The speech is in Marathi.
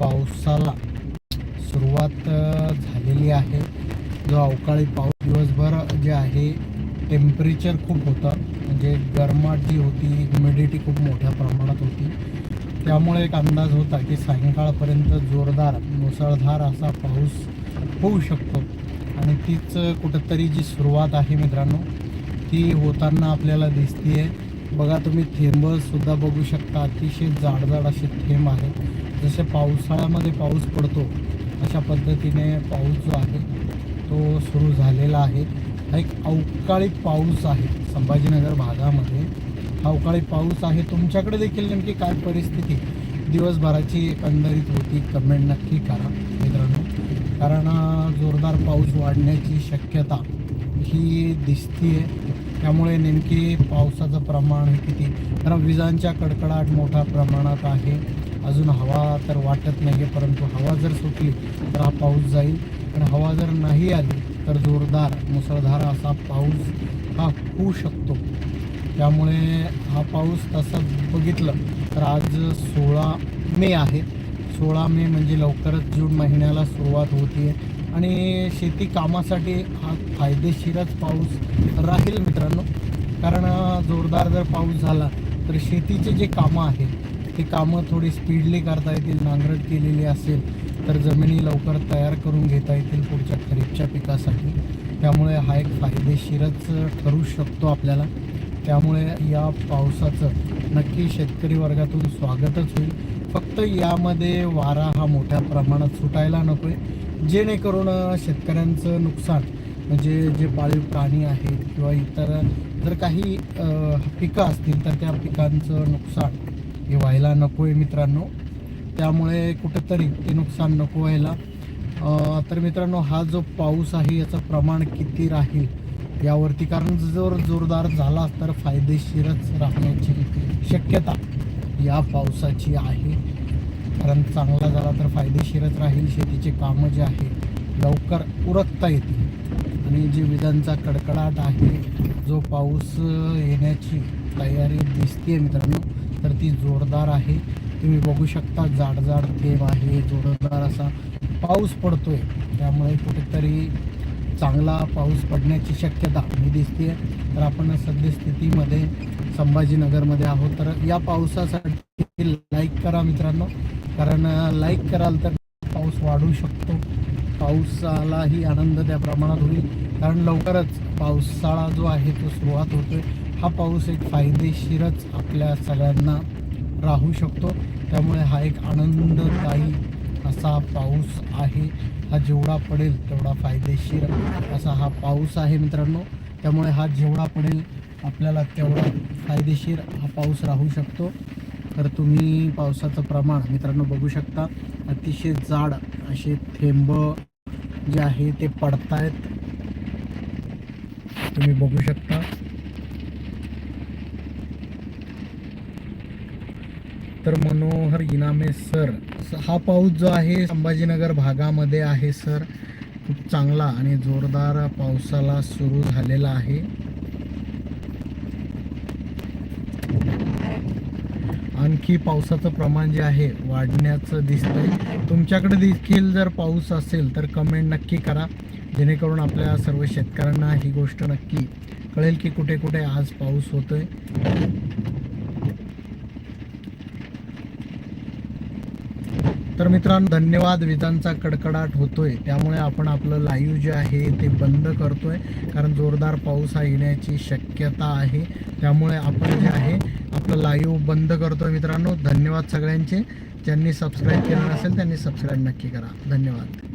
पावसाला सुरुवात झालेली आहे. जो अवकाळी पाऊस दिवसभर जे आहे टेम्परेचर खूप होतं. म्हणजे गरमाट जी होती ह्युमिडिटी खूप मोठ्या प्रमाणात होती. त्यामुळे एक अंदाज होता की सायंकाळपर्यंत जोरदार मुसळधार असा पाऊस होऊ शकतो. आणि तीच कुठंतरी जी सुरुवात आहे मित्रांनो ती होताना आपल्याला दिसतीये. बघा तुम्ही थेंबसुद्धा बघू शकता. अतिशय जाडजाड असे थेंब आहेत जसे पावसाळ्यामध्ये पाऊस पडतो अशा पद्धतीने पाऊस जो आहे तो सुरू झालेला आहे. हा एक अवकाळी पाऊस आहे संभाजीनगर भागामध्ये. हा अवकाळी पाऊस आहे. तुमच्याकडे देखील नेमकी काय परिस्थिती? दिवसभराची एकंदरीत होती कमेंट नक्की करा मित्रांनो. कारण जोरदार पाऊस वाढण्याची शक्यता ही दिसतीये. त्यामुळे नेमकी पावसाचं प्रमाण हे किती? कारण विजांच्या कडकडाट मोठ्या प्रमाणात आहे. अजून हवा तर वाटत नाही आहे परंतु हवा जर सुटली तर हा पाऊस जाईल. पण हवा जर नाही आली तर जोरदार मुसळधार असा पाऊस हा होऊ शकतो. त्यामुळे हा पाऊस तसं बघितलं तर आज सोळा मे आहे. सोळा मे म्हणजे लवकरच जून महिन्याला सुरुवात होती आणि शेती कामासाठी हा फायदेशीरच पाऊस राहील मित्रांनो. कारण जोरदार जर पाऊस झाला तर शेतीचे जे कामं आहेत ते कामं थोडी स्पीडली करता येतील नांगरट केलेली असेल तर जमिनी लवकर तयार करून घेता येतील पुढच्या खरीपच्या पिकासाठी. त्यामुळे हा एक फायदेशीरच ठरू शकतो आपल्याला. त्यामुळे या पावसाचं नक्की शेतकरी वर्गातून स्वागतच होईल. फक्त यामध्ये वारा हा मोठ्या प्रमाणात सुटायला नको आहे जेणेकरून शेतकऱ्यांचं नुकसान म्हणजे जे पाळीव प्राणी आहेत किंवा इतर जर काही पिकं असतील तर त्या पिकांचं नुकसान हे व्हायला नको आहे मित्रांनो. त्यामुळे कुठंतरी ते नुकसान नको व्हायला. तर मित्रांनो हा जो पाऊस आहे याचं प्रमाण किती राहील यावरती कारण जर जोरदार झाला तर फायदेशीरच राहण्याची शक्यता या पावसाची आहे. कारण चांगला झाला तर फायदेशीरच राहील. शेतीचे कामं जे आहे लवकर उरकता येतील. आणि जी विजांचा कडकडाट आहे. जो पाऊस येण्याची तयारी दिसते मित्रांनो तर ती जोरदार आहे. तुम्ही बघू शकता जाड जाड थेंब आहे. जोरदार असा पाऊस पडतोय. त्यामुळे कुठेतरी चांगला पाऊस पडण्याची शक्यता मी दिसते तर आपण सद्यस्थितीमध्ये संभाजीनगरमध्ये आहोत. तर या पावसासाठी लाईक करा मित्रांनो. कारण लाईक कराल तर पाऊस वाढू शकतो. पावसालाही आनंद त्या प्रमाणात होईल. कारण लवकरच पावसाळा जो आहे तो सुरुवात होतोय. हा पाऊस एक फायदेशीरच आपल्या सगळ्यांना राहू शकतो. त्यामुळे हा एक आनंददायी असा पाऊस आहे. हा जेवढा पडेल तेवढा फायदेशीर असा हा पाऊस आहे मित्रांनो. त्यामुळे हा जेवढा पडेल आपल्याला तेवढा फायदेशीर हा पाऊस राहू शकतो. तर तुम्ही पावसाचं प्रमाण मित्रांनो बघू शकता. अतिशय जाड असे थेंब जे आहे ते पडतायत. तुम्ही बघू शकता. तर मनोहर इनामे सर. स- हा पाऊस जो आहे संभाजीनगर भागामध्ये आहे सर. खूप चांगला आणि जोरदार पावसाला सुरू झालेला आहे. आणखी पावसाचं प्रमाण जे आहे वाढण्याचं दिसतंय. तुमच्याकडे देखील जर पाऊस असेल तर कमेंट नक्की करा. जेणेकरून आपल्या सर्व शेतकऱ्यांना ही गोष्ट नक्की कळेल की कुठे कुठे आज पाऊस होतोय. तर मित्रांनो धन्यवाद. विजांचा कडकडाट होतोय. त्यामुळे आपण आपलं लाईव्ह जे आहे ते बंद करतोय. कारण जोरदार पाऊस हा येण्याची शक्यता आहे. त्यामुळे आपण जे आहे आपलं लाईव्ह बंद करतोय मित्रांनो. धन्यवाद सगळ्यांचे. ज्यांनी सबस्क्राईब केलं नसेल त्यांनी सबस्क्राईब नक्की करा. धन्यवाद.